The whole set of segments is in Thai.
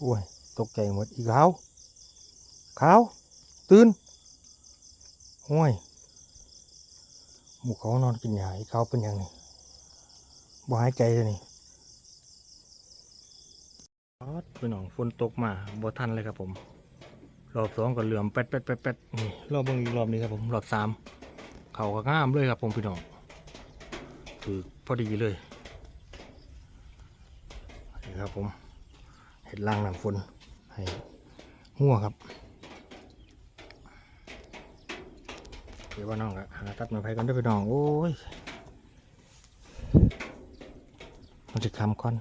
โอ้ยตกใจหมดอีกขาวขาวตื่นโอ้ยหมูเขานอนกินยาอีกเขาเป็นยังนี่บ่หายใจเลยนี่อดพี่น้องฝนตกมาบ่ทันเลยครับผม รอบสองก็เหลื่อมแป๊ดแป๊ดแป๊ดแป๊ดนี่รอบเบิ่งอีกรอบนี้ครับผมรอบสามเขาก็ง่ามเลยครับผมพี่น้องถือพอดีเลยนี่ครับผม เห็ดล่างน้ำฝนให้หัวครับเดี๋ยวว่าน้องก็หาตัดม้ไผ่กันด้วยพี่น้องโอ้ยมันจะคำก่อน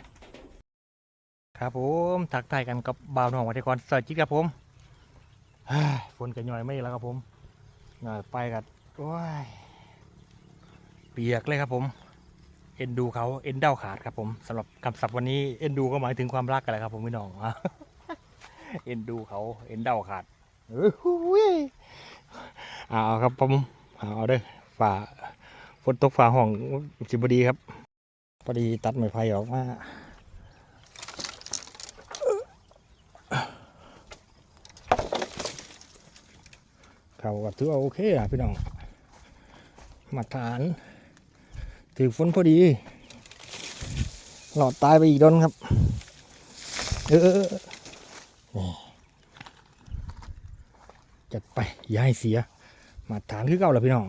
ครับผมทักทายกันกับบ่าวน้องวัติกรสวัสดีครับผมฝนกันย่อยไม่แล้วครับผมหน่อยไปกันโอ้ยเปียกเลยครับผม เอ็นดูเขาเอ็นเด้าขาดครับผมสำหรับคำศัพท์วันนี้เอ็นดูก็หมายถึงความรักกันแหละครับผมพี่น้องเอ็นดูเขาเอ็นเด้าขาดเอาครับผมเอาเด้อฝ่าฝนตกฝ่าห้องจิบดีครับพอดีตัดไม้ไผ่ออกมาเขาก็ถือว่าโอเคอะพี่น้องมาฐาน ถือฝนพอดี หลอดตายไปอีกโดนครับ เออจัดไป อย่าให้เสีย มาฐานคือเก่าแล้วพี่น้อง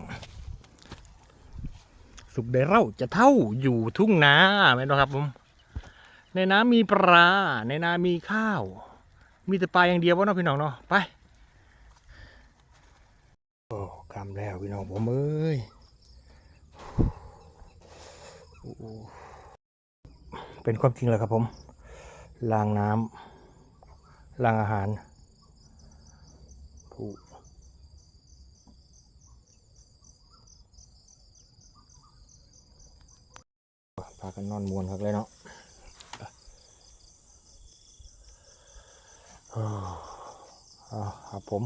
สุกได้เล่าจะเท่าอยู่ทุ่งนาไหมน้องครับผม ในน้ำมีปลา ในนามีข้าว มีแต่ปลาอย่างเดียววะเนาะพี่น้องเนาะ ไป โอ้คำแล้วพี่น้องผมเอ้ยโอ้ เป็นความจริงเลยครับผมลางน้ำลางอาหารถูกพากันนอนมวนครับเลยเนาะอาครับผม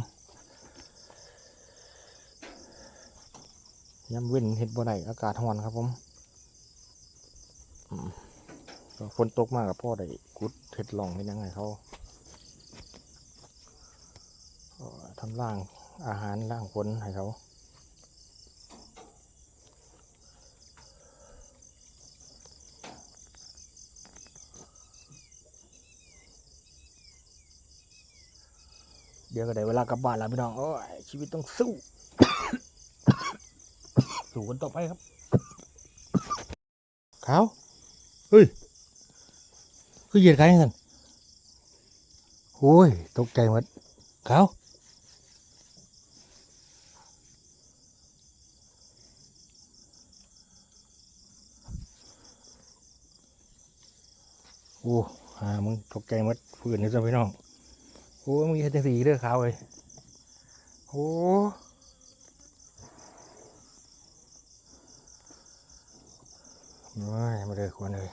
ย้ำเว้นเห็ดบ่ได้อากาศร้อนครับผม ก็ฝนตกมากกับพ่อได้กุดเห็ดหลองเป็นยังไงเขาทำร่างอาหารร่างฝนให้เขาเดี๋ยวก็ได้เวลากลับบ้านแล้วพี่น้องโอ้ยชีวิตต้องสู้ สู่กันต่อไปครับเขา เฮ้ยคือเหยียดใครกันโอ้ย ตกใจหมดขาวโอ้หามึงตกใจหมดฝืนนี่จะพี่น้อง โอ้มึงเห็นสีเด้อดขาวเลย โอ้ ไม่มาเลยควรเลย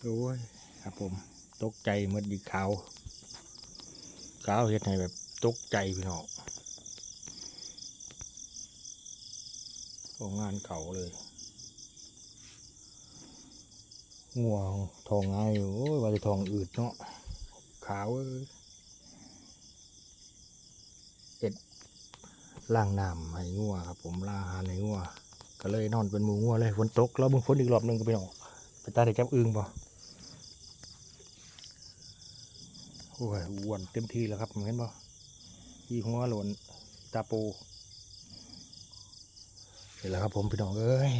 โอ้ยครับผม ตกใจเมื่อดีขาวขาวเฮ็ดให้แบบตกใจพี่น้องโอ้งานเก่าเลยง่วงทองง่ายอยู่โอ้ยว่าจะทองอืดเนาะ ขาวเอ็ดล่างน้ำให้งัวครับ ผมล่าอาหารให้งัวก็เลยนอนเป็นหมูงัวเลยฝนตกแล้วมึงฝนอีกรอบหนึงก็ไปออกไปตาได้จับอึงป่ะโอ้ยอ้วนเต็มที่แล้วครับเห็นป่ะยี่หัวหล่นตาปูเห็นแล้วครับผมพี่น้องเอ้ย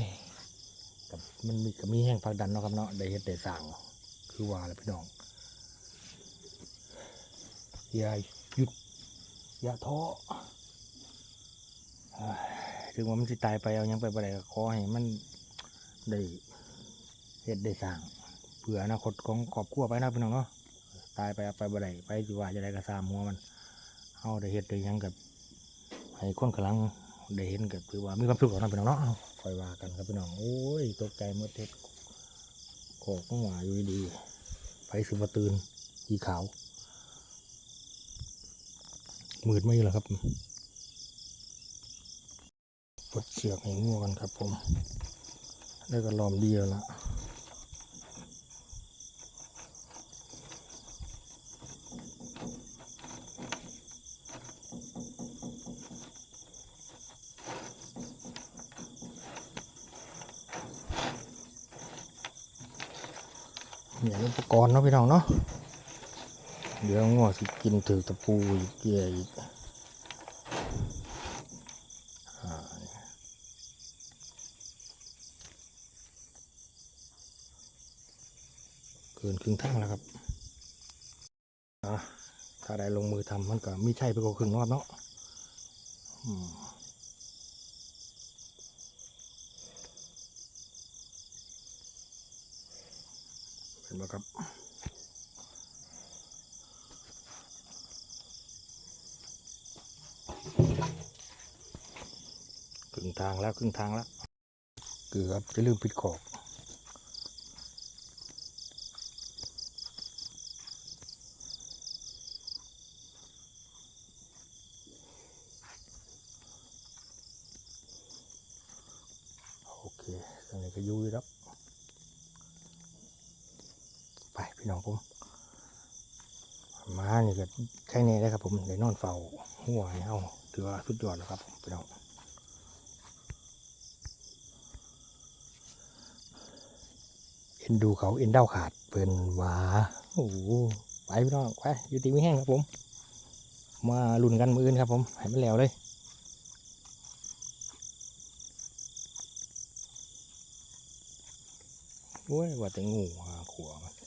กับมันมีกับมีแห้งพักดันเนาะครับเนาะได้เห็ดได้สั่งคือว่าแล้วพี่น้อง อย่าหยุด อย่าท้อถึงว่ามันสิตายไปเอายังไปบ่ได้ก็ขอให้มันได้เฮ็ดได้สร้างเพื่ออนาคตของครอบครัวไปนะพี่น้องเนาะตายไปเอาไปบ่ได้ไปสิว่าจะได้ก็สร้างหัวมันเฮาได้เฮ็ดได้ยังกับให้คนกำลังได้เห็นก็ถือว่ามีความสุขของนะพี่น้องเนาะคอยว่ากันครับพี่น้องโอ้ยตกใจหมดเฮ็ดโขกหัวอยู่ดีไปสิบตื่นอีขาว มืดไม่แล้วครับปลดเสือกให้งัวกันครับ ผมแล้ก็ลอมเดียวละเนี่ยอุปกรณ์เนาะพี่น้องเนาะ เดี๋ยวงัวสิกินถือตะปูอีกเกี่ยอีกเกินครึ่งทางแล้วครับอะถ้าได้ลงมือทำมันก็ไม่ใช่ไปกว่าครึ่งรอบเนาะเห็นไหมครับ ครึ่งทางแล้วครึ่งทางแล้ว เกือบจะลืมปิดขอบโอเคตอนนี้ก็ยุ่ยแล้วไปพี่น้องผม มานี่ก็ใช่แน่ได้ครับ ผมได้นอนเฝ้าหัวให้เอาถือว่าสุดยอดแล้วครับผมพี่น้องเอ็นดูเขาเอ็นเด้าขาดเปินหวาโอ้ไปพี่น้องไปอยู่ตีไม่แห้งครับผม มาลุ้นกันมืออื่นครับ ผมให้มันแล้วเลยโอ้ยว่าแต่งูหาขัวมัน